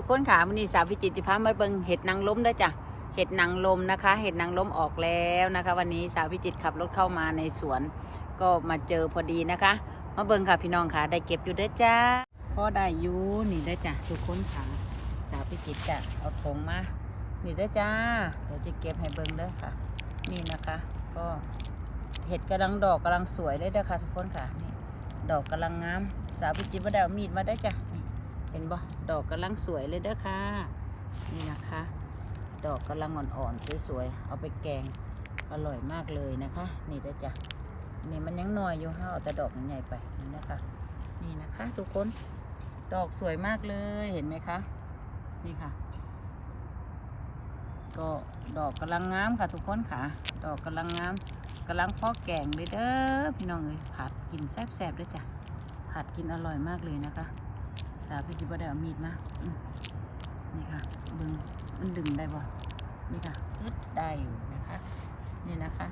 ทุกคนค่ะวันนี้สาวพิจิตรจะพามาเบิงเห็ดนางล้มด้อจ้ะเห็ดนางลมนะคะ เห็ดนางล้มออกแล้วนะคะ วันนี้สาวพิจิตรขับรถเข้ามาในสวน ก็มาเจอพอดีนะคะ มาเบิงค่ะพี่น้องค่ะ ได้เก็บอยู่ด้อจ้าพ่อได้อยู่นี่ด้อจ้ะทุกคนค่ะสาวพิจิตรจะเอาถงมานี่ด้อจ้าเดี๋ยวจะเก็บให้เบิงเด้อค่ะ นี่นะคะ ก็เห็ดกำลังดอกกำลังสวยเลยเด้อค่ะ ทุกคนค่ะนี่ดอกกำลังงามสาวพิจิตรว่าได้เอามีดมาได้จ้ะ เห็นบ่ดอกกำลังสวยเลยเด้อค่ะ นี่นะคะ ดอกกำลังอ่อนๆสวยๆเอาไปแกงอร่อยมากเลยนะคะ นี่เด้อจ้ะนี่มันยังน้อยอยู่ห้าเอาแต่ดอกใหญ่ไปนี่นะคะ นี่นะคะ ทุกคนดอกสวยมากเลยเห็นไหมคะ นี่ค่ะ ก็ดอกกำลังงามค่ะทุกคนค่ะ ดอกกำลังงามกำลังพอแกงเลยเด้อพี่น้องเอ้ยผัดกินแซ่บๆด้วยจ้ะผัดกินอร่อยมากเลยนะคะ สาวพี่จิบได้เอามีดมานี่ค่ะดึงมันดึงได้บ่นี่ค่ะอึดได้อยู่นะคะ นี่นะคะ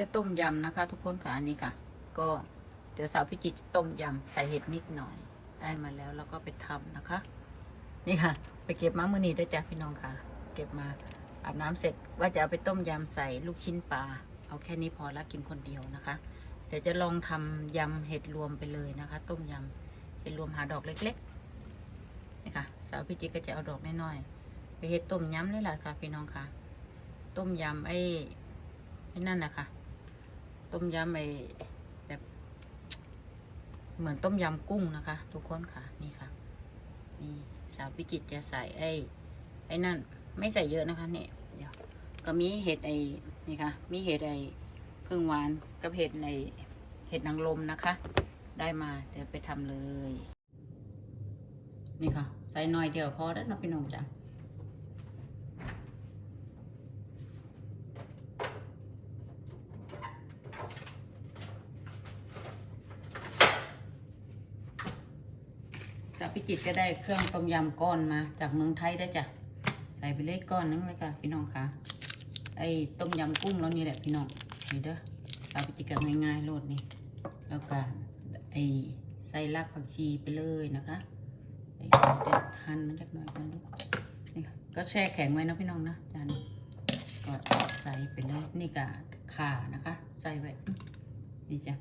จะต้มยำนะคะ ทุกคนค่ะอันนี้ค่ะ ก็เดี๋ยวสาวพิจิตรจะต้มยำใส่เห็ดนิดหน่อย ได้มาแล้วแล้วก็ไปทำนะคะ นี่ค่ะ ไปเก็บมาเมื่อนีได้จ้ะพี่น้องค่ะ เก็บมาอาบน้ำเสร็จว่าจะเอาไปต้มยำใส่ลูกชิ้นปลาเอาแค่นี้พอละกินคนเดียวนะคะ เดี๋ยวจะลองทำยำเห็ดรวมไปเลยนะคะ ต้มยำเห็ดรวมหาดอกเล็กๆนี่ค่ะ สาวพิจิตรก็จะเอาดอกน้อยๆไปเห็ดต้มยำเลยล่ะค่ะพี่น้องค่ะ ต้มยำไอ้ไอ้นั่นนะคะ ต้มยำไอแบบ เหมือนต้มยำกุ้งนะคะ ทุกคนค่ะ นี่ค่ะ นี่สาวพิจิตรจะใส่ไอ้ไอ้นั่น ไม่ใส่เยอะนะคะเนี่ยเดี๋ยวก็มีเห็ดไอ้นี่ค่ะ มีเห็ดไอ้พึ่งหวานกับเห็ดในเห็ดนางรมนะคะ ได้มาเดี๋ยวไปทำเลย นี่ค่ะ ใส่หน่อยเดียวพอแล้วนะพี่น้องจ้ะ สาวพิ จิตรก็ได้เครื่องต้มยำก้อนมา จากเมืองไทยได้จ้ะใส่ไปเลยก้อนนึงเลยค่ะพี่น้องค่ะไอ้ต้มยำกุ้งแล้วนี่แหละพี่น้องนี่เด้อสาวพิจิตรก็ง่ายๆโลดนี่แล้วก็ไอ้ใส่รากผักชีไปเลยนะคะไอ้จะหั่นมันเล็กน้อยกันลูกนี่ก็แช่แข็งไว้นะพี่น้องนะจานก็ใส่ไปเลยนี่ก็ข่านะคะ ใส่ไว้นี่จ้ะ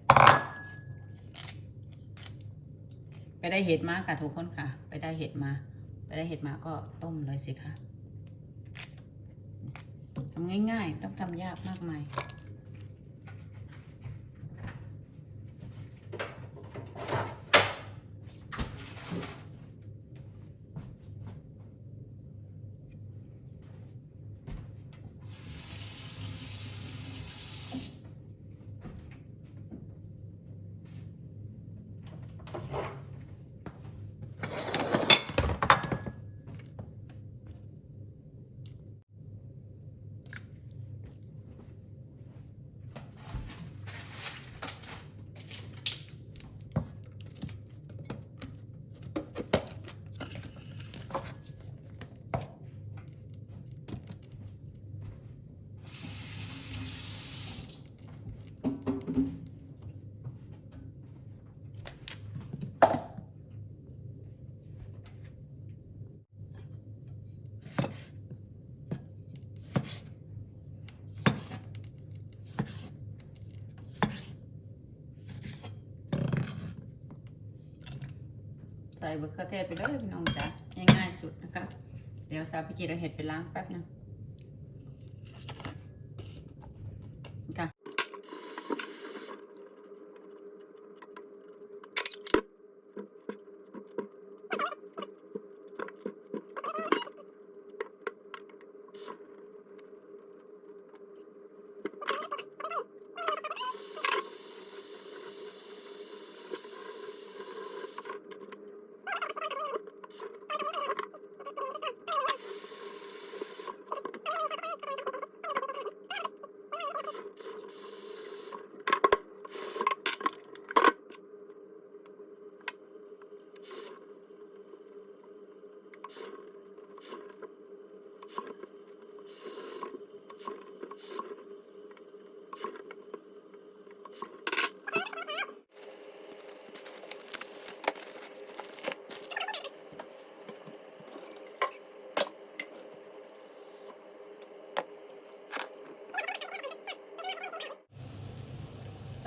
ไปได้เห็ดมาค่ะทุกคนค่ะ ไปได้เห็ดมา ไปได้เห็ดมาก็ต้มเลยสิค่ะทำง่ายๆ ต้องทำยากมากมาย ส่บะเขือเทศไปเลยพี่น้องจ้ะง่ายๆสุดนะคะ เดี๋ยวสาวพิจิตรเอาเห็ดไปล้างแป๊บนึง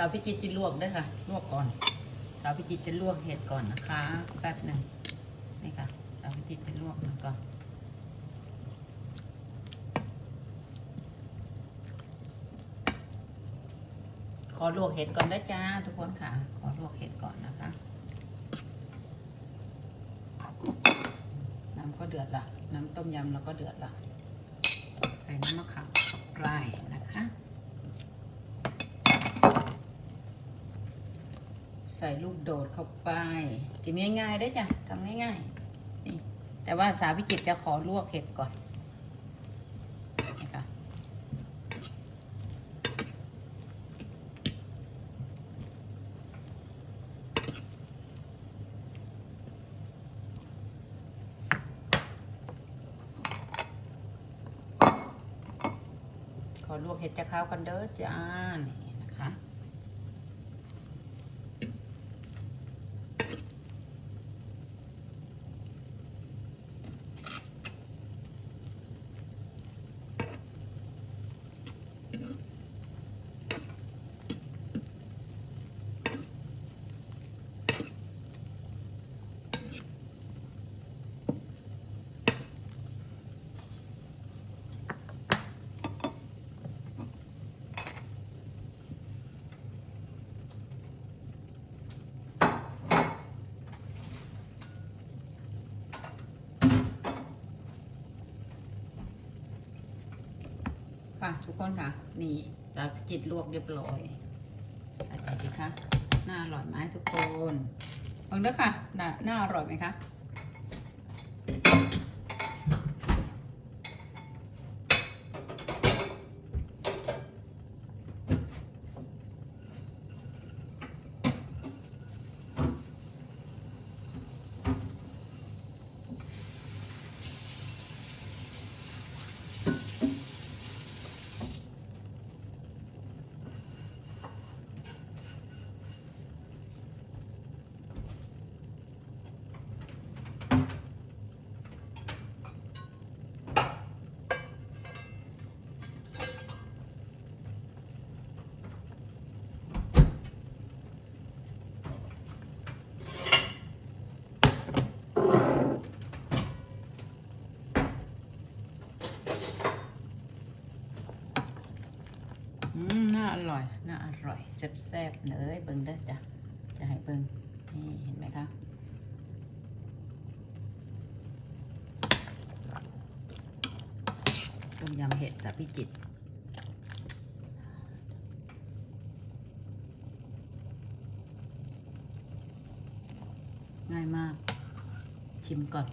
าวพิจิตรจะลวกด้วยค่ะ ลวกก่อน สาวพิจิตรจะลวกเห็ดก่อนนะคะ แป๊บหนึ่งนี่ค่ะ สาวพิจิตรจะลวกมันก่อนขอลวกเห็ดก่อนนะจ้าทุกคนค่ะ ขอลวกเห็ดก่อนนะคะ น้ำก็เดือดละ น้ำต้มยำเราก็เดือดละ ใส่น้ำมะขามไร่นะคะ ใส่ลูกโดดเข้าไปกินง่ายๆได้จ้ะทำง่ายๆนี่แต่ว่าสาวพิจิตรจะขอลวกเห็ดก่อนนี่ค่ะขอลวกเห็ดจะเข้ากันเด้อจ้านี่นะ ค่ะ ทุกคนค่ะ นี่จะจิตลวกเรียบร้อยใส่ไปสิคะน่าอร่อยไหมทุกคนฟังเด้อค่ะน่าน่าอร่อยไหมคะ อืมน่าอร่อย น่า อยแซ่บๆเลยเบิ่งเด้อจ้ะจะให้เบิ่งนี่เห็นไหมคะต้มยำเห็ดสับพิจิตง่ายมาก ชิมก่อน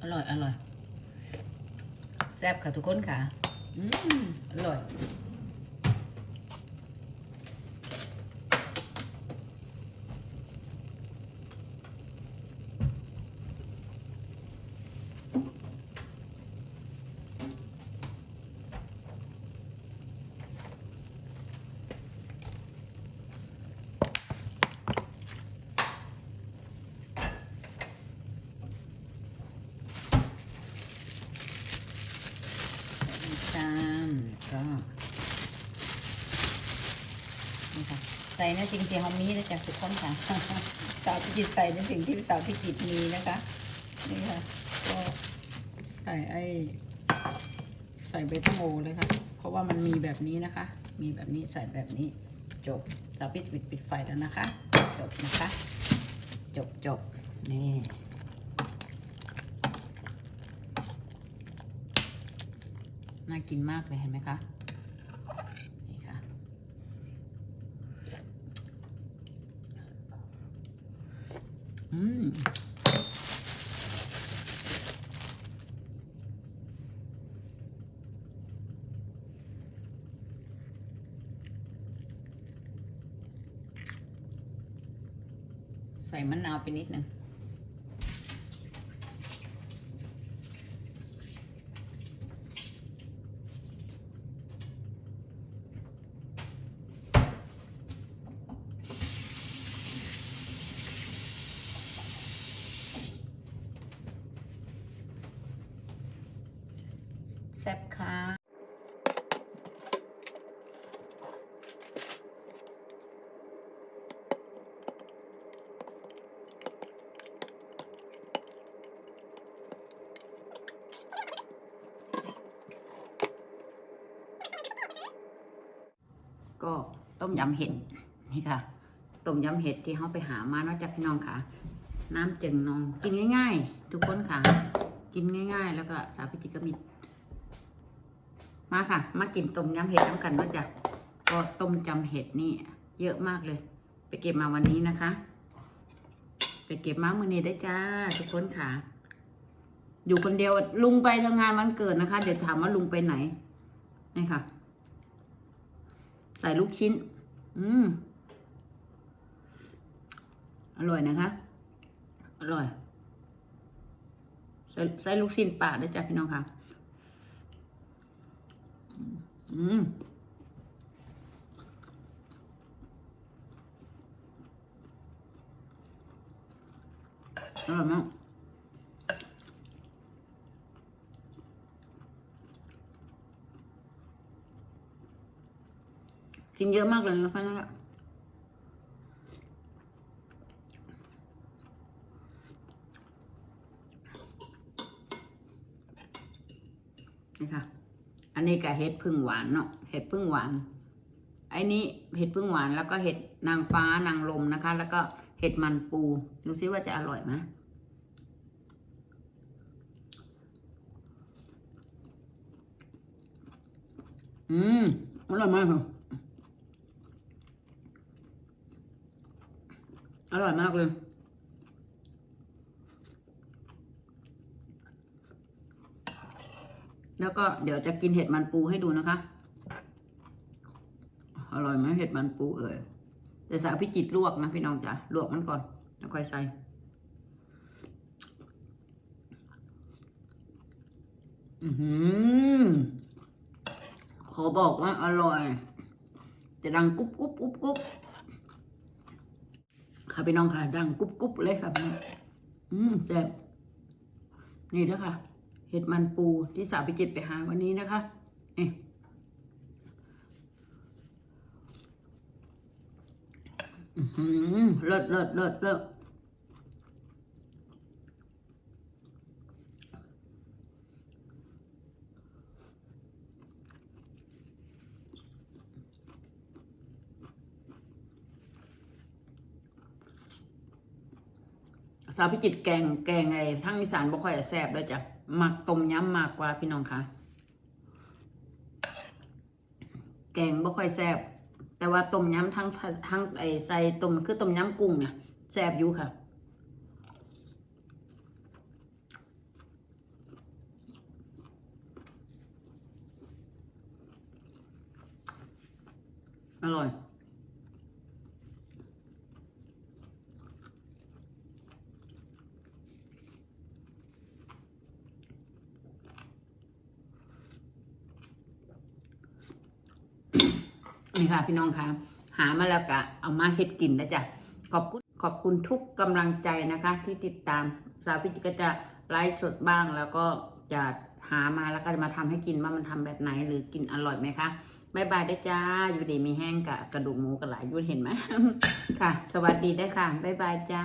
อร่อย อร่อย แซ่บค่ะทุกคนค่ะ อืม อร่อย จานก็นี่ค่ะ ใส่ในสิ่งที่เขามีนะจ๊ะทุกคนค่ะสาวพิจิตใส่ในสิ่งที่สาวพิจิตมีนะคะนี่ค่ะก็ใส่ไอ้ใส่เบต้าโมเลยค่ะ เพราะว่ามันมีแบบนี้นะคะ มีแบบนี้ใส่แบบนี้จบสาวพิจิตรปิดปิดไฟแล้วนะคะ จบนะคะ จบจบนี่น่ากินมากเลยเห็นไหมคะ นี่ค่ะ อืม ใส่มะนาวไปนิดนึง แซ่บค่ะ ก็ต้ม ยำเห็ดนี่ค่ะต้มยำเห็ดที่เขาไปหามาเนอกจากพี่น้องค่ะ น้ำจึงนองกินง่าย ๆ ทุกคนค่ะ กินง่าย ๆ แล้วก็สาวพิจิตก็มีมาค่ะ มากินต้มยำเห็ดน้ำกันเนอกจากก็ต้มจำเห็ดนี่ เยอะมากเลย ไปเก็บมาวันนี้นะคะ ไปเก็บมามือนี้ได้จ้า ทุกคนค่ะ อยู่คนเดียวลุงไปทำงานวันเกิดนะคะ เดี๋ยวถามว่าลุงไปไหนนี่ค่ะ ใส่ลูกชิ้น อืม อร่อยนะคะ อร่อยใส่ใส่ลูกชิ้นปลาด้จ้ะพี่น้องค่ะ อืมอร่อยมาก กินเยอะมากเลยนะคะเนี่ยนี่ค่ะ อันนี้กับเห็ดพึ่งหวานเนาะ เห็ดพึ่งหวาน ไอ้นี้เห็ดพึ่งหวานแล้วก็เห็ดนางฟ้านางลมนะคะ แล้วก็เห็ดมันปู ดูซิว่าจะอร่อยไหมอืมอร่อยมากค่ะ อร่อยมากเลย แล้วก็เดี๋ยวจะกินเห็ดมันปูให้ดูนะคะ อร่อยไหมเห็ดมันปูเอ่ยแต่สาวพิจิตรลวกนะพี่น้องจ๋าลวกมันก่อน แล้วค่อยใส่อือหือขอบอกว่าอร่อย จะดังกุ๊บกุ๊บกุ๊บกุ๊บ ค่ะพี่น้องค่ะดังกุ๊บกุ๊บเลยค่ะพี่น้องอืมแซ่บนี่เด้อค่ะเห็ดมันปูที่สาวไปจิตไปหาวันนี้นะคะนี่อือหือเลิศเลิศเลิศเลิศ สาวพิจิตแกงแกงไงทั้งอีสานบ่ค่อยแซ่บด้วยจ้ะหมักต้มยำมากกว่าพี่น้องค่ะ แกงบ่ค่อยแซ่บแต่ว่าต้มยำทั้งทั้งไอใส่ต้มคือต้มยำกุ้งเนี่ยแซ่บอยู่ค่ะอร่อย นี่ค่ะ พี่น้องคะหามาแล้วกะเอามาเฮ็ดกินนะจ๊ะขอบคุณขอบคุณทุกกำลังใจนะคะ ที่ติดตาม สาวพิจิก็จะไลฟ์สดบ้างแล้วก็จะหามาแล้วก็จะมาทำให้กินว่ามันทำแบบไหนหรือกินอร่อยไหมคะบายบายได้จ้า อยู่ดีมีแห้งกะกระดูกหมูกระหลายยุ่นเห็นไหมค่ะ สวัสดีได้ค่ะบายบายจ้า